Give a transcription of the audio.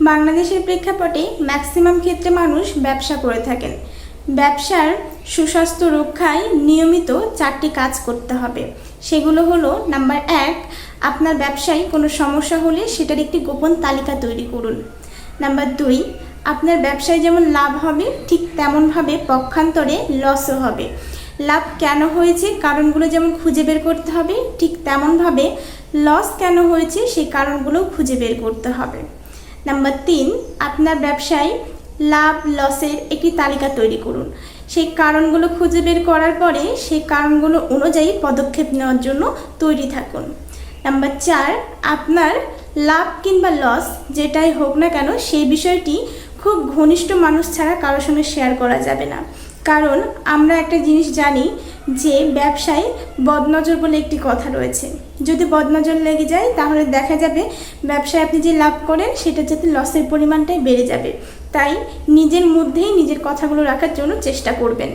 বাংলাদেশের প্রেক্ষাপটে ম্যাক্সিমাম ক্ষেত্রে মানুষ ব্যবসা করে থাকেন। ব্যবসার সুস্বাস্থ্য রক্ষায় নিয়মিত চারটি কাজ করতে হবে। সেগুলো হলো নাম্বার এক, আপনার ব্যবসায় কোনো সমস্যা হলে সেটার একটি গোপন তালিকা তৈরি করুন। নাম্বার দুই, আপনার ব্যবসায় যেমন লাভ হবে, ঠিক তেমনভাবে পক্ষান্তরে লসও হবে। লাভ কেন হয়েছে, কারণগুলো যেমন খুঁজে বের করতে হবে, ঠিক তেমনভাবে লস কেন হয়েছে সেই কারণগুলো খুঁজে বের করতে হবে। নাম্বার তিন, আপনার ব্যবসায় লাভ, লসের একটি তালিকা তৈরি করুন। সেই কারণগুলো খুঁজে বের করার পরে সেই কারণগুলো অনুযায়ী পদক্ষেপ নেওয়ার জন্য তৈরি থাকুন। নাম্বার চার, আপনার লাভ কিংবা লস যেটাই হোক না কেন, সেই বিষয়টি খুব ঘনিষ্ঠ মানুষ ছাড়া কারোর সঙ্গে শেয়ার করা যাবে না। কারণ আমরা একটা জিনিস জানি যে ব্যবসায় বদনজর বলে একটি কথা রয়েছে। যদি বদনজর লেগে যায়, তাহলে দেখা যাবে ব্যবসায় আপনি যে লাভ করেন, সেটা যাতে লসের পরিমাণটাই বেড়ে যাবে। তাই নিজের মধ্যেই নিজের কথাগুলো রাখার জন্য চেষ্টা করবেন।